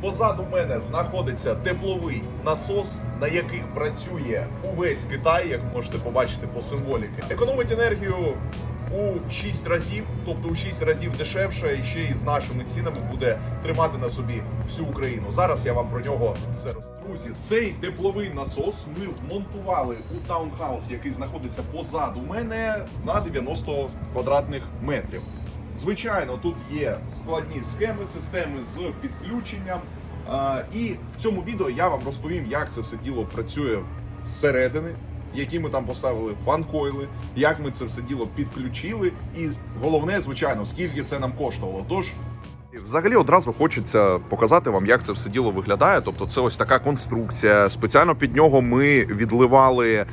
Позаду мене знаходиться тепловий насос, на яких працює увесь Китай, як можете побачити по символіки. Економить енергію у 6 разів, тобто у 6 разів дешевше, і ще й з нашими цінами буде тримати на собі всю Україну. Зараз я вам про нього все розповім. Друзі, цей тепловий насос ми вмонтували у таунхаус, який знаходиться позаду мене на 90 квадратних метрів. Звичайно, тут є складні схеми, системи з підключенням. І в цьому відео я вам розповім, як це все діло працює зсередини, які ми там поставили фанкойли, як ми це все діло підключили, і головне, звичайно, скільки це нам коштувало. Тож Взагалі одразу хочеться показати вам, як це все діло виглядає. Тобто, це ось така конструкція. Спеціально під нього ми відливали е,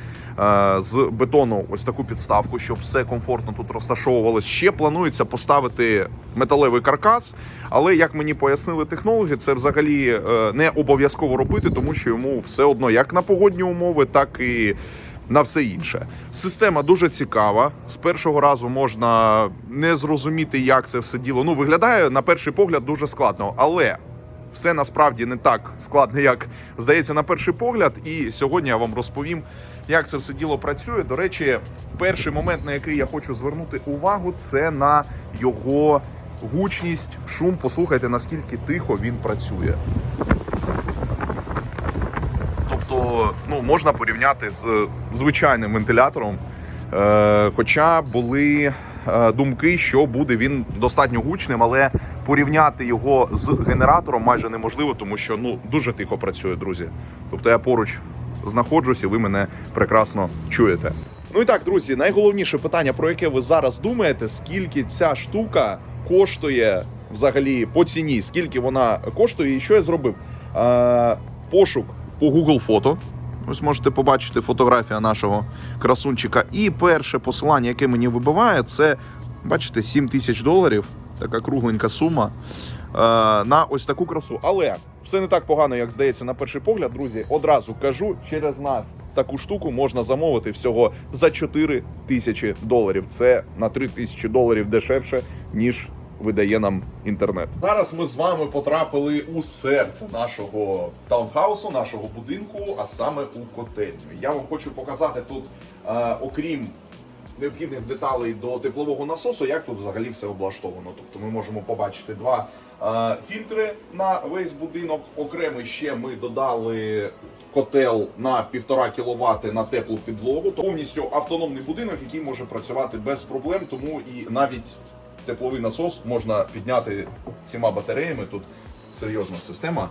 з бетону ось таку підставку, щоб все комфортно тут розташовувалось. Ще планується поставити металевий каркас, але як мені пояснили технологи, це взагалі е, не обов'язково робити, тому що йому все одно як на погодні умови, так і на все інше. Система дуже цікава. З першого разу можна не зрозуміти, як це все діло. Ну, виглядає на перший погляд дуже складно, але все насправді не так складно, як здається на перший погляд. І сьогодні я вам розповім, як це все діло працює. До речі, перший момент, на який я хочу звернути увагу, це на його гучність, шум. Послухайте, наскільки тихо він працює. Можна порівняти з звичайним вентилятором. Е, хоча були е, думки, що буде він достатньо гучним, але порівняти його з генератором майже неможливо, тому що ну дуже тихо працює, друзі. Тобто я поруч знаходжусь, і ви мене прекрасно чуєте. Ну і так, друзі, найголовніше питання, про яке ви зараз думаєте, скільки ця штука коштує взагалі по ціні, скільки вона коштує, і що я зробив? Е, пошук по Google фото. Ось можете побачити фотографія нашого красунчика. І перше посилання, яке мені вибиває, це бачите, 7 тисяч доларів. Така кругленька сума е, на ось таку красу. Але все не так погано, як здається, на перший погляд, друзі. Одразу кажу, через нас таку штуку можна замовити всього за 4 тисячі доларів. Це на 3 тисячі доларів дешевше, ніж видає нам інтернет. Зараз ми з вами потрапили у серце нашого таунхаусу, нашого будинку, а саме у котельню. Я вам хочу показати тут, е, окрім необхідних деталей до теплового насосу, як тут взагалі все облаштовано. Тобто ми можемо побачити два е, фільтри на весь будинок. Окремо ще ми додали котел на 1,5 кВт на теплу підлогу. Повністю автономний будинок, який може працювати без проблем, тому і навіть тепловий насос можна підняти цими батареями. Тут серйозна система.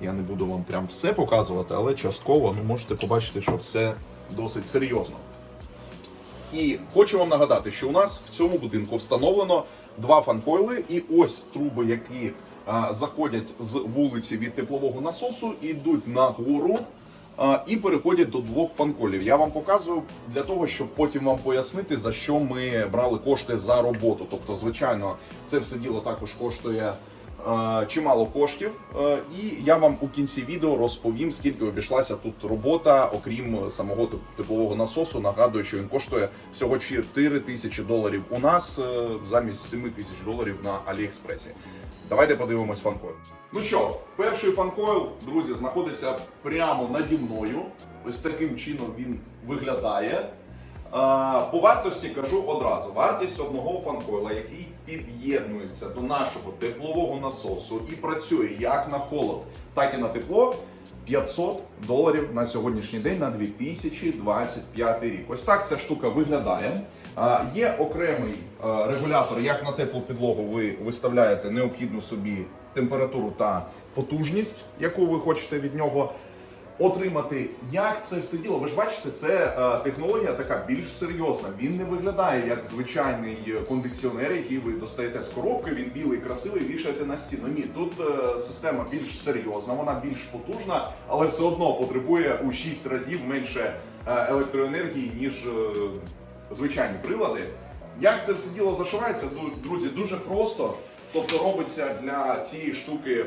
Я не буду вам прям все показувати, але частково ну, можете побачити, що все досить серйозно. І хочу вам нагадати, що у нас в цьому будинку встановлено два фанкойли, і ось труби, які а, заходять з вулиці від теплового насосу, ідуть нагору і переходять до двох фанколів. Я вам показую для того, щоб потім вам пояснити, за що ми брали кошти за роботу. Тобто, звичайно, це все діло також коштує. Е, Чимало коштів, Е, і я вам у кінці відео розповім, скільки обійшлася тут робота, окрім самого теп- теплового насосу. Нагадую, що він коштує всього 4 тисячі доларів у нас е, замість 7 тисяч доларів на Аліекспресі. Давайте подивимось фанкойл. Ну що, перший фанкойл, друзі, знаходиться прямо наді мною. Ось таким чином він виглядає. По вартості кажу одразу: вартість одного фанкойла, який під'єднується до нашого теплового насосу і працює як на холод, так і на тепло. 500 доларів на сьогоднішній день на 2025 рік. Ось так ця штука виглядає. Є окремий регулятор, як на теплу підлогу ви виставляєте необхідну собі температуру та потужність, яку ви хочете від нього отримати. Як це все діло? Ви ж бачите, це е, технологія така більш серйозна. Він не виглядає як звичайний е, кондиціонер, який ви достаєте з коробки. Він білий, красивий, вішаєте на стіну. Ні, тут е, система більш серйозна, вона більш потужна, але все одно потребує у 6 разів менше електроенергії, ніж звичайні прилади. Як це все діло зашивається, друзі, дуже просто. Тобто робиться для цієї штуки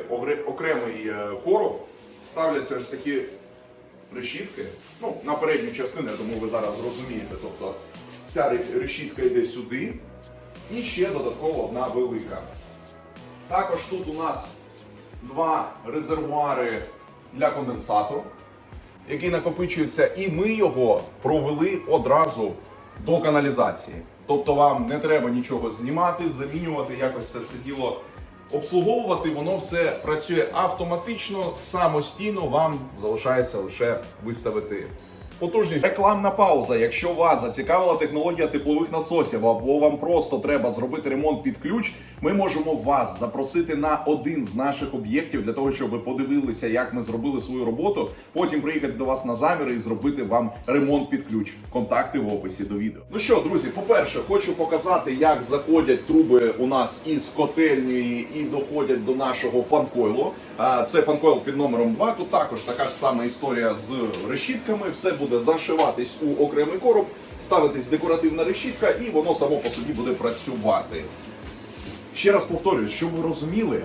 окремий короб, ставляться ось такі решітки, ну, на передню частину, я думаю, ви зараз зрозумієте. Тобто ця решітка йде сюди, і ще додатково одна велика. Також тут у нас два резервуари для конденсату, який накопичується, і ми його провели одразу до каналізації. Тобто вам не треба нічого знімати, замінювати, якось це все діло обслуговувати. Воно все працює автоматично, самостійно. Вам залишається лише виставити потужність. Рекламна пауза. Якщо вас зацікавила технологія теплових насосів, або вам просто треба зробити ремонт під ключ, ми можемо вас запросити на один з наших об'єктів для того, щоб ви подивилися, як ми зробили свою роботу. Потім приїхати до вас на заміри і зробити вам ремонт під ключ. Контакти в описі до відео. Ну що, друзі, по-перше, хочу показати, як заходять труби у нас із котельні і доходять до нашого фанкойлу. Це фанкойл під номером 2. Тут також така ж сама історія з решітками. Все буде зашиватись у окремий короб, ставитись декоративна решітка, і воно само по собі буде працювати. Ще раз повторюю, щоб ви розуміли,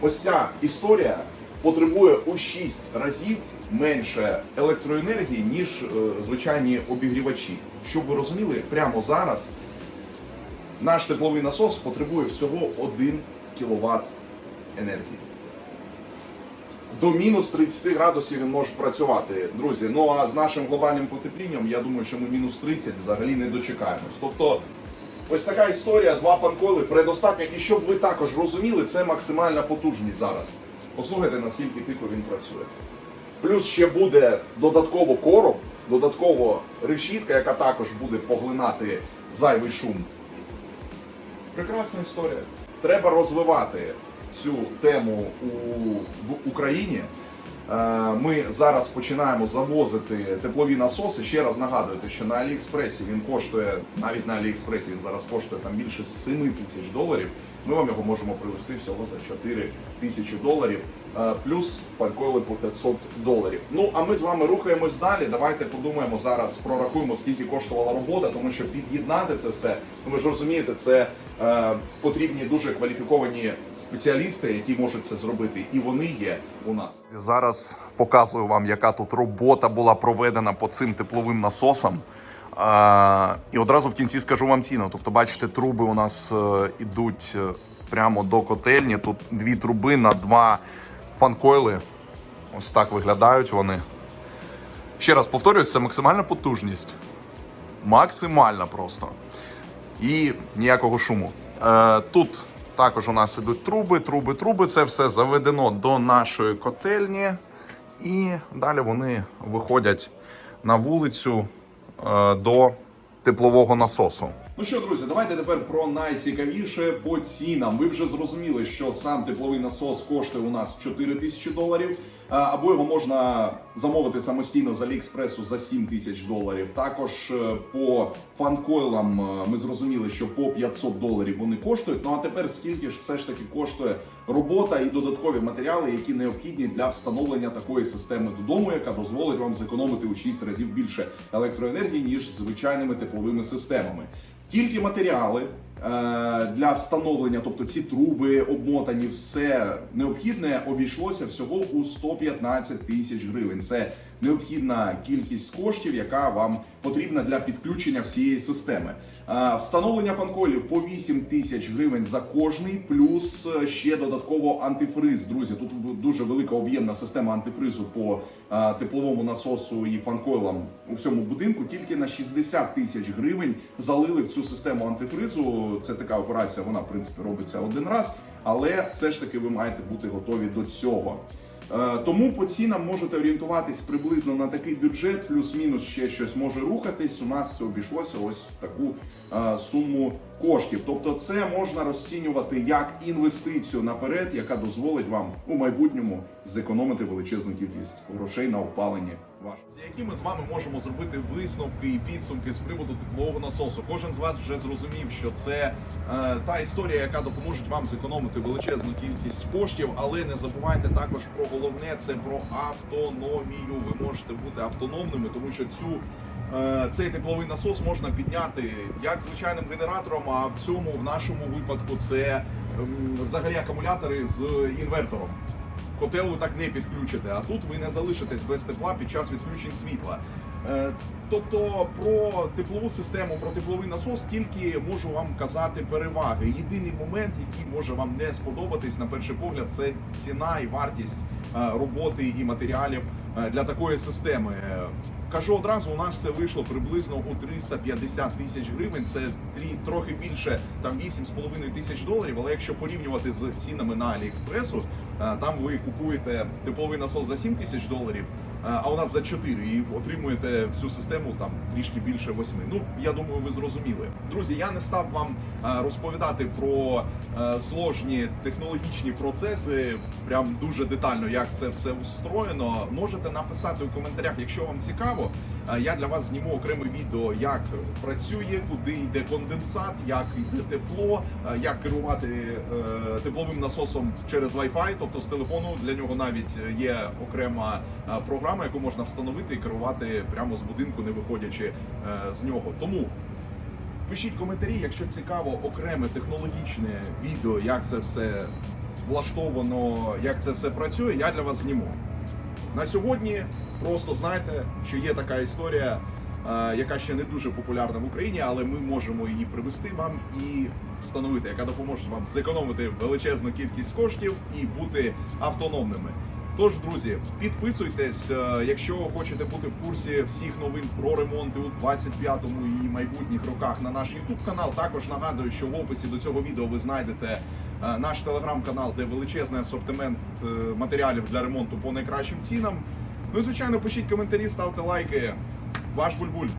ось ця історія потребує у 6 разів менше електроенергії, ніж е, звичайні обігрівачі. Щоб ви розуміли, прямо зараз наш тепловий насос потребує всього 1 кВт енергії. До мінус 30 градусів він може працювати, друзі. Ну а з нашим глобальним потеплінням, я думаю, що ми мінус 30 взагалі не дочекаємось. Тобто, ось така історія, два фанколи предостатньо. І щоб ви також розуміли, це максимальна потужність зараз. Послухайте, наскільки тихо він працює. Плюс ще буде додатково короб, додатково решітка, яка також буде поглинати зайвий шум. Прекрасна історія. Треба розвивати цю тему у, в Україні. Е, Ми зараз починаємо завозити теплові насоси. Ще раз нагадуєте, що на Аліекспресі він коштує, навіть на Аліекспресі він зараз коштує там більше 7 тисяч доларів. Ми вам його можемо привезти всього за 4 тисячі доларів, плюс фанкойли по 500 доларів. Ну а ми з вами рухаємось далі. Давайте подумаємо зараз, прорахуємо, скільки коштувала робота, тому що під'єднати це все. Ну ви ж розумієте, це е, потрібні дуже кваліфіковані спеціалісти, які можуть це зробити, і вони є у нас. Зараз показую вам, яка тут робота була проведена по цим тепловим насосам. А, і одразу в кінці скажу вам ціну. Тобто, бачите, труби у нас е, ідуть е, прямо до котельні. Тут дві труби на два фанкойли. Ось так виглядають вони. Ще раз повторюсь, це максимальна потужність. Максимальна просто. І ніякого шуму. Е, тут також у нас ідуть труби, труби, труби. Це все заведено до нашої котельні. І далі вони виходять на вулицю е, до теплового насосу. Ну що, друзі, давайте тепер про найцікавіше по цінам. Ви вже зрозуміли, що сам тепловий насос коштує у нас 4 тисячі доларів, або його можна замовити самостійно з Аліекспресу за 7 тисяч доларів. Також е, по фанкойлам е, ми зрозуміли, що по 500 доларів вони коштують. Ну а тепер скільки ж все ж таки коштує робота і додаткові матеріали, які необхідні для встановлення такої системи додому, яка дозволить вам зекономити у 6 разів більше електроенергії ніж звичайними тепловими системами. Тільки матеріали для встановлення, тобто ці труби обмотані, все необхідне обійшлося всього у 115 тисяч гривень. Це необхідна кількість коштів, яка вам потрібна для підключення всієї системи. Е, Встановлення фанколів по 8 тисяч гривень за кожний, плюс е, ще додатково антифриз. Друзі, тут дуже велика об'ємна система антифризу по е, тепловому насосу і фанкойлам у всьому будинку. Тільки на 60 тисяч гривень залили в цю систему антифризу. Це така операція, вона в принципі робиться один раз, але все ж таки ви маєте бути готові до цього. Е, Тому по цінам можете орієнтуватись приблизно на такий бюджет, плюс-мінус ще щось може рухатись. У нас обійшлося ось таку е, суму коштів. Тобто, це можна розцінювати як інвестицію наперед, яка дозволить вам у майбутньому зекономити величезну кількість грошей на опалення вашого. Які ми з вами можемо зробити висновки і підсумки з приводу теплового насосу. Кожен з вас вже зрозумів, що це е, та історія, яка допоможе вам зекономити величезну кількість коштів, але не забувайте також про головне це про автономію. Ви можете бути автономними, тому що цю. е, Цей тепловий насос можна підняти як звичайним генератором, а в цьому в нашому випадку це ем, взагалі акумулятори з інвертором. Котел ви так не підключите, а тут ви не залишитесь без тепла під час відключень світла. Е, Тобто про теплову систему, про тепловий насос тільки можу вам казати переваги. Єдиний момент, який може вам не сподобатись на перший погляд, це ціна і вартість е, роботи і матеріалів е, для такої системи. Кажу одразу, у нас це вийшло приблизно у 350 тисяч гривень. Це трі- трохи більше там 8,5 тисяч доларів. Але якщо порівнювати з цінами на Аліекспресу, там ви купуєте тепловий насос за 7 тисяч доларів, е, а у нас за 4 і отримуєте всю систему там трішки більше 8. Ну я думаю, ви зрозуміли. Друзі, я не став вам е, розповідати про е, сложні технологічні процеси, прям дуже детально, як це все устроєно. Можете написати у коментарях, якщо вам цікаво. Е, Я для вас зніму окреме відео, як працює, куди йде конденсат, як йде тепло, е, як керувати е, тепловим насосом через Wi-Fi, тобто з телефону. Для нього навіть є окрема програма, яку можна встановити і керувати прямо з будинку, не виходячи з нього. Тому пишіть коментарі, якщо цікаво, окреме технологічне відео, як це все влаштовано, як це все працює, я для вас зніму. На сьогодні просто знайте, що є така історія, е, яка ще не дуже популярна в Україні, але ми можемо її привести вам і встановити, яка допоможе вам зекономити величезну кількість коштів і бути автономними. Тож, друзі, підписуйтесь, е, якщо хочете бути в курсі всіх новин про ремонти у 25-му і майбутніх роках на наш YouTube канал. Також нагадую, що в описі до цього відео ви знайдете наш телеграм-канал, де величезний асортимент е, матеріалів для ремонту по найкращим цінам. Ну і звичайно, пишіть коментарі, ставте лайки. Ваш бульбуль.